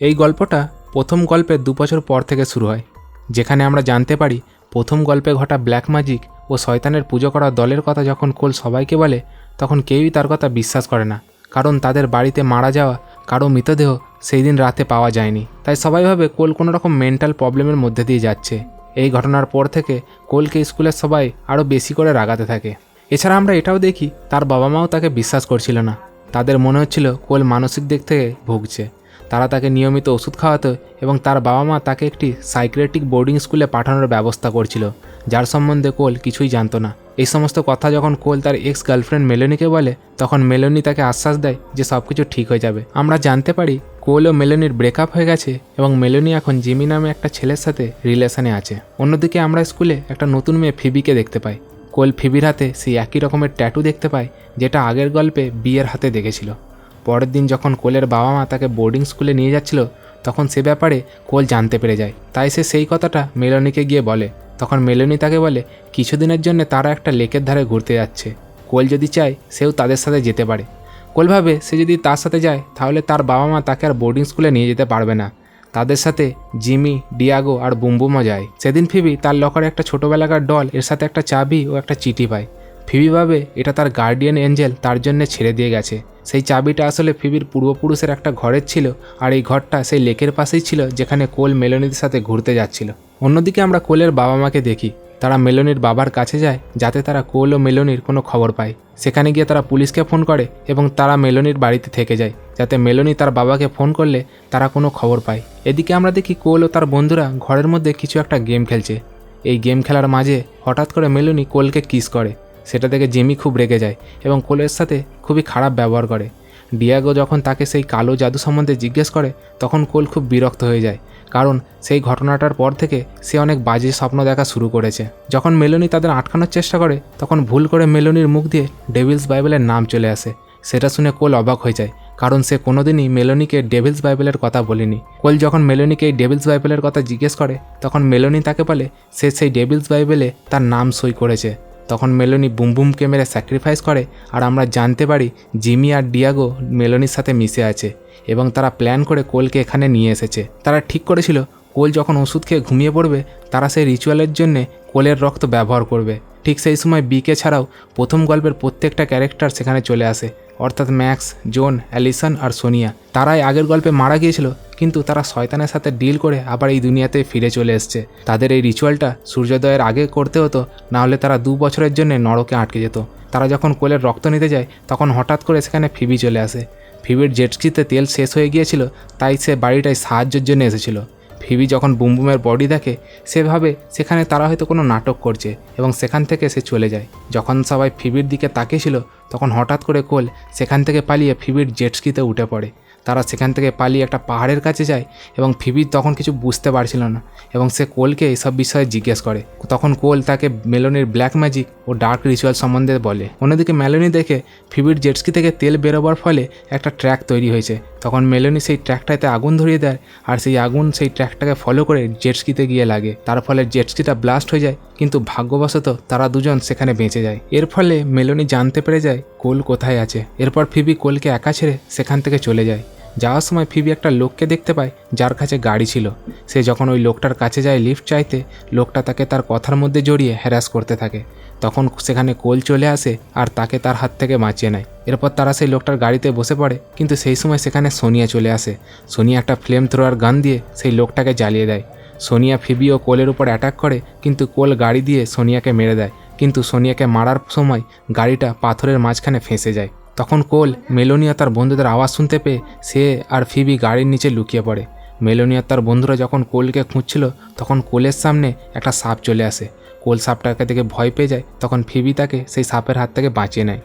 এই গল্পটা প্রথম গল্পের দু বছর পর থেকে শুরু হয়, যেখানে আমরা জানতে পারি প্রথম গল্পে ঘটা ব্ল্যাক ম্যাজিক ও শয়তানের পুজো করা দলের কথা যখন কোল সবাইকে বলে, তখন কেউই তার কথা বিশ্বাস করে না, কারণ তাদের বাড়িতে মারা যাওয়া কারও মৃতদেহ সেই দিন রাতে পাওয়া যায়নি। তাই সবাই ভাবে কোল কোনো রকম মেন্টাল প্রবলেমের মধ্যে দিয়ে যাচ্ছে। এই ঘটনার পর থেকে কোলকে স্কুলের সবাই আরও বেশি করে রাগাতে থাকে। এছাড়া আমরা এটাও দেখি তার বাবা মাও তাকে বিশ্বাস করছিল না। তাদের মনে হচ্ছিল কোল মানসিক দিক থেকে ভুগছে। তারা তাকে নিয়মিত ওষুধ খাওয়াতো এবং তার বাবা মা তাকে একটি সাইক্রেটিক বোর্ডিং স্কুলে পাঠানোর ব্যবস্থা করছিল, যার সম্বন্ধে কোল কিছুই জানতো না। এই সমস্ত কথা যখন কোল তার এক্স গার্লফ্রেন্ড মেলোনিকে বলে, তখন মেলোনি তাকে আশ্বাস দেয় যে সব কিছু ঠিক হয়ে যাবে। আমরা জানতে পারি কোল ও মেলোনির ব্রেকআপ হয়ে গেছে এবং মেলোনি এখন জিমি নামে একটা ছেলের সাথে রিলেশনে আছে। অন্যদিকে আমরা স্কুলে একটা নতুন মেয়ে ফিবিকে দেখতে পাই। কোল ফিবির হাতে সেই একই রকমের ট্যাটু দেখতে পায় যেটা আগের গল্পে বিয়ের হাতে দেখেছিল। পরের দিন যখন কোলের বাবা মা তাকে বোর্ডিং স্কুলে নিয়ে যাচ্ছিল, তখন সে ব্যাপারে কোল জানতে পেরে যায়। তাই সে সেই কথাটা মেলনিকে গিয়ে বলে। তখন মেলনি তাকে বলে, কিছুদিনের জন্য তারা একটা লেকের ধারে ঘুরতে যাচ্ছে। কোল যদি চায়, সেও তাদের সাথে যেতে পারে কোল ভাবে, সে যদি তার সাথে যায়, তাহলে তার বাবা মা তাকে আর বোর্ডিং স্কুলে নিয়ে যেতে পারবে না। তাদের সাথে জিমি, ডিয়াগো আর বুম্বুমও যায়। সেদিন ফিবি তার লকারে একটা ছোটোবেলাকার ডল এর সাথে একটা চাবি ও একটা চিঠি পায়। ফিবি ভাবে এটা তার গার্ডিয়ান এঞ্জেল তার জন্য ছেড়ে দিয়ে গেছে। সেই চাবিটা আসলে ফিবির পূর্বপুরুষের একটা ঘরের ছিল আর এই ঘরটা সেই লেকের পাশেই ছিল যেখানে কোল মেলনির সাথে ঘুরতে যাচ্ছিল। অন্যদিকে আমরা কোলের বাবা মাকে দেখি। তারা মেলনির বাবার কাছে যায় যাতে তারা কোল ও মেলনির কোনো খবর পায়। সেখানে গিয়ে তারা পুলিশকে ফোন করে এবং তারা মেলনির বাড়িতে থেকে যায় যাতে মেলনি তার বাবাকে ফোন করলে তারা কোনো খবর পায়। এদিকে আমরা দেখি কোল ও তার বন্ধুরা ঘরের মধ্যে কিছু একটা গেম খেলছে। এই গেম খেলার মাঝে হঠাৎ করে মেলনি কোলকে কিস করে। সেটা দেখে জেমি খুব রেগে যায় এবং কোলের সাথে খুবই খারাপ ব্যবহার করে। ডিয়াগো যখন তাকে সেই কালো জাদু সম্বন্ধে জিজ্ঞেস করে, তখন কোল খুব বিরক্ত হয়ে যায়, কারণ সেই ঘটনাটার পর থেকে সে অনেক বাজে স্বপ্ন দেখা শুরু করেছে। যখন মেলোনি তাদের আটকানোর চেষ্টা করে, তখন ভুল করে মেলোনির মুখ দিয়ে ডেভিলস বাইবেলের নাম চলে আসে। সেটা শুনে কোল অবাক হয়ে যায়, কারণ সে কোনোদিনই মেলোনিকে ডেভিলস বাইবেলের কথা বলেনি। কোল যখন মেলোনিকে এই ডেভিলস বাইবেলের কথা জিজ্ঞেস করে, তখন মেলোনি তাকে বলে, সে সেই ডেভিলস বাইবেলে তার নাম সই করেছে। তখন মেলোনি বুম বুমকে মেরে স্যাক্রিফাইস করে আর আমরা জানতে পারি জিমি আর ডিয়াগো মেলোনির সাথে মিশে আছে এবং তারা প্ল্যান করে কোলকে এখানে নিয়ে এসেছে। তারা ঠিক করেছিল, কোল যখন ওষুধ খেয়ে ঘুমিয়ে পড়বে, তারা সেই রিচুয়ালের জন্যে কোলের রক্ত ব্যবহার করবে। ঠিক সেই সময় বিকে ছাড়াও প্রথম গল্পের প্রত্যেকটা ক্যারেক্টার সেখানে চলে আসে। অর্থাৎ ম্যাক্স, জোন, অ্যালিসন আর সোনিয়া। তারাই আগের গল্পে মারা গিয়েছিল, কিন্তু তারা শয়তানের সাথে ডিল করে আবার এই দুনিয়াতে ফিরে চলে এসছে। তাদের এই রিচুয়ালটা সূর্যোদয়ের আগে করতে হতো না হলে তারা দু বছরের জন্য নরকে আটকে যেত। তারা যখন কোলের রক্ত নিতে যায়, তখন হঠাৎ করে সেখানে ফিবি চলে আসে। ফিবির জেটস্কিতে তেল শেষ হয়ে গিয়েছিল, তাই সে বাড়িটায় সাহায্যের জন্য এসেছিল। ফিবি যখন বুমবুমের বডি দেখে সেভাবে সেখানে তারা হয়তো কোনো নাটক করছে এবং সেখান থেকে সে চলে যায়। যখন সবাই ফিবির দিকে তাকিয়েছিল, তখন হঠাৎ করে কোল সেখান থেকে পালিয়ে ফিবির জেটস্কিতে উঠে পড়ে। তারা সেখান থেকে পালিয়ে একটা পাহাড়ের কাছে যায় এবং ফিবি তখন কিছু বুঝতে পারছিল না এবং সে কোলকে এসব বিষয়ে জিজ্ঞেস করে। তখন কোল তাকে মেলোনির ব্ল্যাক ম্যাজিক ও ডার্ক রিচুয়াল সম্বন্ধে বলে। অন্যদিকে মেলোনি দেখে ফিবির জেটস্কি থেকে তেল বেরোবার ফলে একটা ট্র্যাক তৈরি হয়েছে। তখন মেলোনি সেই ট্র্যাকটাতে আগুন ধরিয়ে দেয় আর সেই আগুন সেই ট্র্যাকটাকে ফলো করে জেটস্কিতে গিয়ে লাগে। তার ফলে জেটস্কিটা ব্লাস্ট হয়ে যায় কিন্তু ভাগ্যবশত তারা দুজন সেখানে বেঁচে যায়। এর ফলে মেলোনি জানতে পেরে যায় কোল কোথায় আছে। এরপর ফিবি কোলকে একা ছেড়ে সেখান থেকে চলে যায়। যাওয়ার সময় ফিবি একটা লোককে দেখতে পায়, যার কাছে গাড়ি ছিল। সে যখন ওই লোকটার কাছে যায় লিফট চাইতে, লোকটা তাকে তার কথার মধ্যে জড়িয়ে হ্যারাস করতে থাকে। তখন সেখানে কোল চলে আসে আর তাকে তার হাত থেকে বাঁচিয়ে নেয়। এরপর তারা সেই লোকটার গাড়িতে বসে পড়ে, কিন্তু সেই সময় সেখানে সোনিয়া চলে আসে। সোনিয়া একটা ফ্লেম থ্রোয়ার গান দিয়ে সেই লোকটাকে জ্বালিয়ে দেয়। সোনিয়া ফিবি ও কোলের উপর অ্যাটাক করে, কিন্তু কোল গাড়ি দিয়ে সোনিয়াকে মেরে দেয়। কিন্তু সোনিয়াকে মারার সময় গাড়িটা পাথরের মাঝখানে ফেঁসে যায়। তখন কোল মেলোনিয়া তার বন্ধুদের আওয়াজ শুনতে পেয়ে সে আর ফিবি গাড়ির নিচে লুকিয়ে পড়ে। মেলোনিয়া তার বন্ধুরা যখন কোলকে খুঁজছিল, তখন কোলের সামনে একটা সাপ চলে আসে। কোল সাপটাকে দেখে ভয় পেয়ে যায়, তখন ফিবি তাকে সেই সাপের হাত থেকে বাঁচিয়ে নেয়।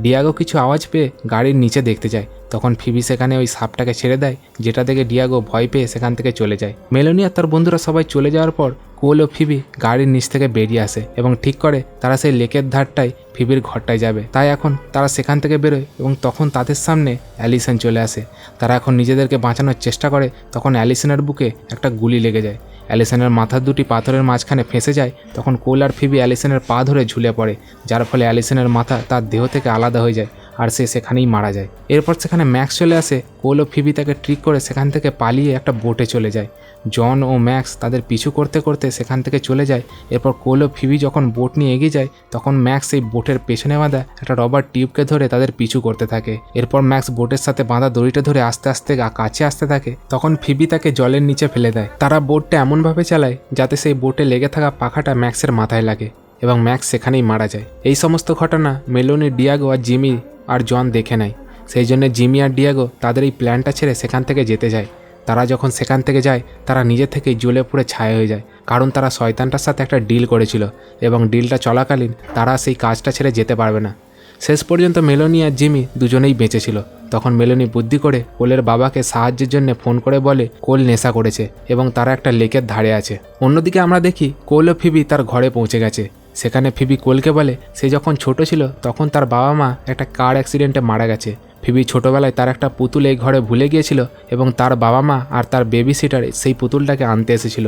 ডিয়াগো কিছু আওয়াজ পেয়ে গাড়ির নিচে দেখতে যায়। তখন ফিবি সেখানে ওই সাপটাকে ছেড়ে দেয়, যেটা দেখে ডিয়াগো ভয় পেয়ে সেখান থেকে চলে যায়। মেলোনি আর তার বন্ধুরা সবাই চলে যাওয়ার পর কোল ও ফিবি গাড়ির নিচ থেকে বেরিয়ে আসে এবং ঠিক করে তারা সেই লেকের ধারটায় ফিবির ঘরটায় যাবে। তাই এখন তারা সেখান থেকে বেরোয় এবং তখন তাদের সামনে অ্যালিসন চলে আসে। তারা এখন নিজেদেরকে বাঁচানোর চেষ্টা করে, তখন অ্যালিসনের বুকে একটা গুলি লেগে যায়। অ্যালিসনের মাথার দুটি পাথরের মাঝখানে ফেঁসে যায়, তখন কোল আর ফিবি অ্যালিসনের পা ধরে ঝুলে পড়ে, যার ফলে অ্যালিসনের মাথা তার দেহ থেকে আলাদা হয়ে যায় আর সে সেখানেই মারা যায়। এরপর সেখানে ম্যাক্স চলে আসে, কোল ও ফিবি তাকে ট্রিক করে সেখান থেকে পালিয়ে একটা বোটে চলে যায়। জন ও ম্যাক্স তাদের পিছু করতে করতে সেখান থেকে চলে যায়। এরপর কোল ও ফিবি যখন বোট নিয়ে এগিয়ে যায়, তখন ম্যাক্স এই বোটের পেছনে বাঁধা একটা রবার টিউবকে ধরে তাদের পিছু করতে থাকে। এরপর ম্যাক্স বোটের সাথে বাঁধা দড়িটা ধরে আস্তে আস্তে কাছে আসতে থাকে। তখন ফিবি তাকে জলের নিচে ফেলে দেয়। তারা বোটটা এমনভাবে চালায় যাতে সেই বোটে লেগে থাকা পাখাটা ম্যাক্সের মাথায় লাগে এবং ম্যাক্স সেখানেই মারা যায়। এই সমস্ত ঘটনা মেলোনি, ডিয়াগো আর জিমি আর জন দেখে নেয়। সেই জন্য জিমি আর ডিয়াগো তাদের এই প্ল্যানটা ছেড়ে সেখান থেকে যেতে যায়। তারা যখন সেখান থেকে যায়, তারা নিজে থেকেই জ্বলে পুড়ে ছায়া হয়ে যায়। কারণ তারা শয়তানটার সাথে একটা ডিল করেছিল এবং ডিলটা চলাকালীন তারা সেই কাজটা ছেড়ে যেতে পারবে না। শেষ পর্যন্ত মেলোনি আর জিমি দুজনেই বেঁচেছিল। তখন মেলোনি বুদ্ধি করে কোলের বাবাকে সাহায্যের জন্য ফোন করে বলে, কোল নেশা করেছে এবং তারা একটা লেকের ধারে আছে। অন্যদিকে আমরা দেখি কোল ও ফিবি তার ঘরে পৌঁছে গেছে। সেখানে ফিবি কোলকে বলে, সে যখন ছোট ছিল, তখন তার বাবা মা একটা কার অ্যাক্সিডেন্টে মারা গেছে। ফিবি ছোটবেলায় তার একটা পুতুল এই ঘরে ভুলে গিয়েছিল এবং তার বাবা মা আর তার বেবি সিটার সেই পুতুলটাকে আনতে এসেছিল।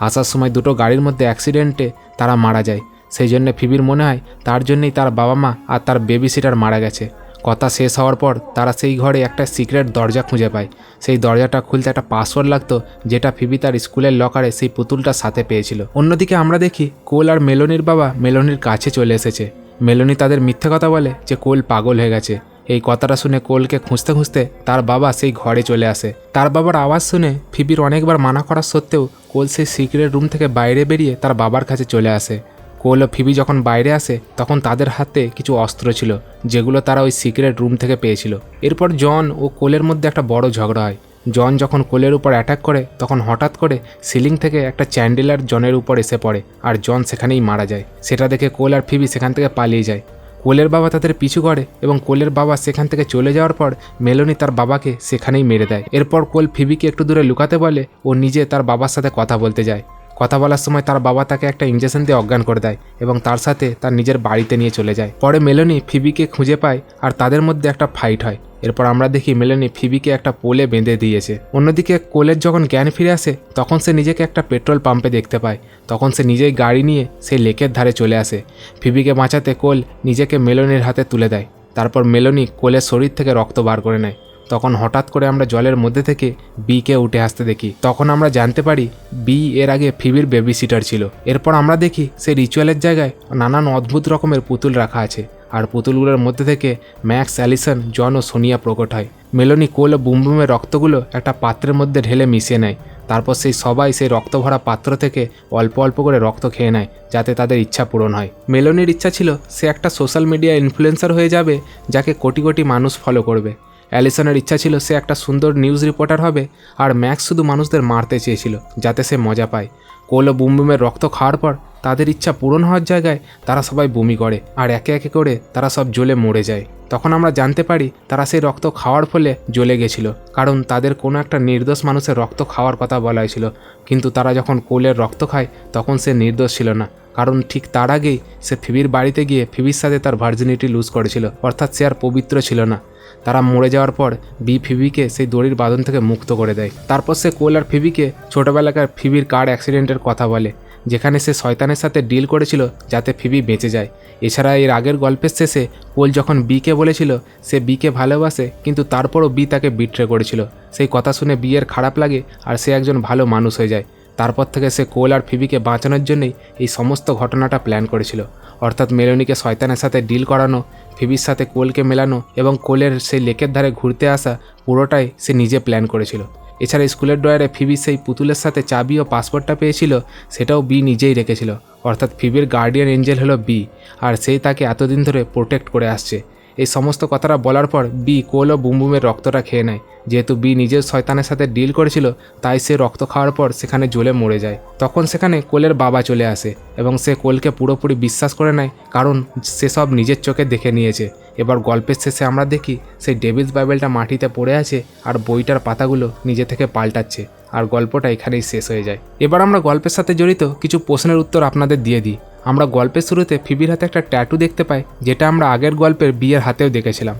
আসার সময় দুটো গাড়ির মধ্যে অ্যাক্সিডেন্টে তারা মারা যায়। সেই জন্য ফিবির মনে হয় তার জন্যই তার বাবা মা আর তার বেবি সিটার মারা গেছে। কথা শেষ হওয়ার পর তারা সেই ঘরে একটা সিক্রেট দরজা খুঁজে পায়। সেই দরজাটা খুলতে একটা পাসওয়ার্ড লাগতো যেটা ফিবি তার স্কুলের লকারে সেই পুতুলটার সাথে পেয়েছিল। অন্যদিকে আমরা দেখি কোল আর মেলোনির বাবা মেলোনির কাছে চলে এসেছে। মেলোনি তাদের মিথ্যে কথা বলে যে কোল পাগল হয়ে গেছে। এই কথাটা শুনে কোলকে খুঁজতে খুঁজতে তার বাবা সেই ঘরে চলে আসে। তার বাবার আওয়াজ শুনে ফিবির অনেকবার মানা করা সত্ত্বেও কোল সেই সিক্রেট রুম থেকে বাইরে বেরিয়ে তার বাবার কাছে চলে আসে। কোল ও ফিবি যখন বাইরে আসে, তখন তাদের হাতে কিছু অস্ত্র ছিল, যেগুলো তারা ওই সিক্রেট রুম থেকে পেয়েছিল। এরপর জন ও কোলের মধ্যে একটা বড় ঝগড়া হয়। জন যখন কোলের উপর অ্যাটাক করে, তখন হঠাৎ করে সিলিং থেকে একটা চ্যান্ডেলার জনের উপর এসে পড়ে, আর জন সেখানেই মারা যায়। সেটা দেখে কোল আর ফিবি সেখান থেকে পালিয়ে যায়। কোলের বাবা তাদের পিছু করে এবং কোলের বাবা সেখান থেকে চলে যাওয়ার পর মেলোনি তার বাবাকে সেখানেই মেরে দেয়। এরপর কোল ফিবিকে একটু দূরে লুকাতে বলে, ও নিজে তার বাবার সাথে কথা বলতে যায়। কথা বলার সময় তার বাবা তাকে একটা ইঞ্জেকশন দিয়ে অজ্ঞান করে দেয় এবং তার সাথে তার নিজের বাড়িতে নিয়ে চলে যায়। পরে মেলোনি ফিবিকে খুঁজে পায় আর তাদের মধ্যে একটা ফাইট হয়। এরপর আমরা দেখি মেলোনি ফিবিকে একটা পোলে বেঁধে দিয়েছে। অন্যদিকে কোলের যখন জ্ঞান ফিরে আসে, তখন সে নিজেকে একটা পেট্রোল পাম্পে দেখতে পায়। তখন সে নিজেই গাড়ি নিয়ে সেই লেকের ধারে চলে আসে। ফিবিকে বাঁচাতে কোল নিজেকে মেলনির হাতে তুলে দেয়। তারপর মেলনি কোলের শরীর থেকে রক্ত বার করে নেয়। তখন হঠাৎ করে আমরা জলের মধ্যে থেকে বিকে উঠে আসতে দেখি। তখন আমরা জানতে পারি বি এর আগে ফিবির বেবি সিটার ছিল। এরপর আমরা দেখি সে রিচুয়ালের জায়গায় নানান অদ্ভুত রকমের পুতুল রাখা আছে। আর পুতুলগুলোর মধ্যে থেকে ম্যাক্স, অ্যালিসন, জন ও সোনিয়া প্রকট হয়। মেলোনি কোল ও বুমবুমের রক্তগুলো একটা পাত্রের মধ্যে ঢেলে মিশিয়ে নেয়। তারপর সেই সবাই সেই রক্ত ভরা পাত্র থেকে অল্প অল্প করে রক্ত খেয়ে নেয়, যাতে তাদের ইচ্ছা পূরণ হয়। মেলোনির ইচ্ছা ছিল সে একটা সোশ্যাল মিডিয়া ইনফ্লুয়েন্সার হয়ে যাবে, যাকে কোটি কোটি মানুষ ফলো করবে। অ্যালিসনের ইচ্ছা ছিল সে একটা সুন্দর নিউজ রিপোর্টার হবে, আর ম্যাক্স শুধু মানুষদের মারতে চেয়েছিল, যাতে সে মজা পায়। কোল ও বুমবুমের রক্ত খাওয়ার পর তাদের ইচ্ছা পূরণ হওয়ার জায়গায় তারা সবাই বমি করে আর একে একে করে তারা সব জ্বলে মরে যায়। তখন আমরা জানতে পারি তারা সেই রক্ত খাওয়ার ফলে জ্বলে গেছিল, কারণ তাদের কোনো একটা নির্দোষ মানুষের রক্ত খাওয়ার কথা বলা হয়েছিল। কিন্তু তারা যখন কোলের রক্ত খায়, তখন সে নির্দোষ ছিল না, কারণ ঠিক তার আগেই সে ফিবির বাড়িতে গিয়ে ফিবির সাথে তার ভার্জিনিটি লুজ করেছিল, অর্থাৎ সে আর পবিত্র ছিল না। তারা মরে যাওয়ার পর বি ফিবিকে সেই দড়ির বাঁধন থেকে মুক্ত করে দেয়। তারপর সে কোল আর ফিবিকে ছোটোবেলাকার ফিবির কার অ্যাক্সিডেন্টের কথা বলে, যেখানে সে শয়তানের সাথে ডিল করেছিল যাতে ফিবি বেঁচে যায়। এছাড়া এর আগের গল্পের শেষে কোল যখন বিকে বলেছিল সে বিকে ভালোবাসে, কিন্তু তারপরও বি তাকে বিট্রে করেছিল। সেই কথা শুনে বিয়ের খারাপ লাগে আর সে একজন ভালো মানুষ হয়ে যায়। তারপর থেকে সে কোল আর ফিবিকে বাঁচানোর জন্যই এই সমস্ত ঘটনাটা প্ল্যান করেছিল। অর্থাৎ মেলোনিকে শয়তানের সাথে ডিল করানো, ফিবির সাথে কোলকে মেলানো এবং কোলের সেই লেকের ধারে ঘুরতে আসা পুরোটাই সে নিজে প্ল্যান করেছিল। এছাড়া স্কুলের ড্রয়ারে ফিবি সেই পুতুলের সাথে চাবি ও পাসপোর্টটা পেয়েছিল, সেটাও বি নিজেই রেখেছিল। অর্থাৎ ফিবির গার্ডিয়ান এঞ্জেল হলো বি, আর সেই তাকে এতদিন ধরে প্রোটেক্ট করে আসছে। এই সমস্ত কথাটা বলার পর বি কোল ও বুমবুমের রক্তটা খেয়ে নেয়। যেহেতু বি নিজের শয়তানের সাথে ডিল করেছিল, তাই সে রক্ত খাওয়ার পর সেখানে জ্বলে মরে যায়। তখন সেখানে কোলের বাবা চলে আসে এবং সে কোলকে পুরোপুরি বিশ্বাস করে নেয়, কারণ সে সব নিজের চোখে দেখে নিয়েছে। এবার গল্পের শেষে আমরা দেখি সেই ডেভিলস বাইবেলটা মাটিতে পড়ে আছে আর বইটার পাতাগুলো নিজে থেকে পাল্টাচ্ছে। আর গল্পটা এখানেই শেষ হয়ে যায়। এবার আমরা গল্পের সাথে জড়িত কিছু প্রশ্নের উত্তর আপনাদের দিয়ে দিই। আমরা গল্পের শুরুতে ফিবির হাতে একটা ট্যাটু দেখতে পাই, যেটা আমরা আগের গল্পের বিয়ের হাতেও দেখেছিলাম।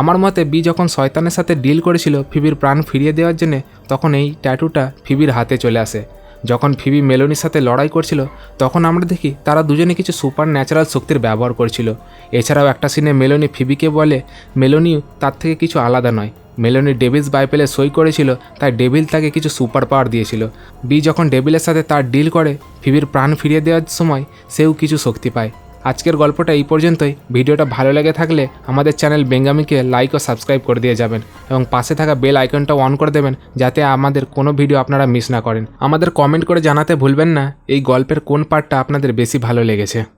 আমার মতে, বি যখন শয়তানের সাথে ডিল করেছিল ফিবির প্রাণ ফিরিয়ে দেওয়ার জন্য, তখন এই ট্যাটুটা ফিবির হাতে চলে আসে। যখন ফিবি মেলোনির সাথে লড়াই করছিল, তখন আমরা দেখি তারা দুজনে কিছু সুপার ন্যাচারাল শক্তির ব্যবহার করছিল। এছাড়াও একটা সিনে মেলোনি ফিবিকে বলে মেলোনি তার থেকে কিছু আলাদা নয় মেলোনি ডেভিলস বাইপেলে সই করেছিল, তাই ডেভিল তাকে কিছু সুপার পাওয়ার দিয়েছিল। বি যখন ডেভিলের সাথে তার ডিল করে, ফিবির প্রাণ ফিরিয়ে দেওয়ার সময় সেও কিছু শক্তি পায়। আজকের গল্পটা এই পর্যন্তই। ভিডিওটা ভালো লেগে থাকলে আমাদের চ্যানেল বেঙ্গামিকে লাইক ও সাবস্ক্রাইব করে দিয়ে যাবেন এবং পাশে থাকা বেল আইকনটা অন করে দেবেন যাতে আমাদের কোনো ভিডিও আপনারা মিস না করেন। আমাদের কমেন্ট করে জানাতে ভুলবেন না। এই গল্পের কোন পার্টটা আপনাদের বেশি ভালো লেগেছে?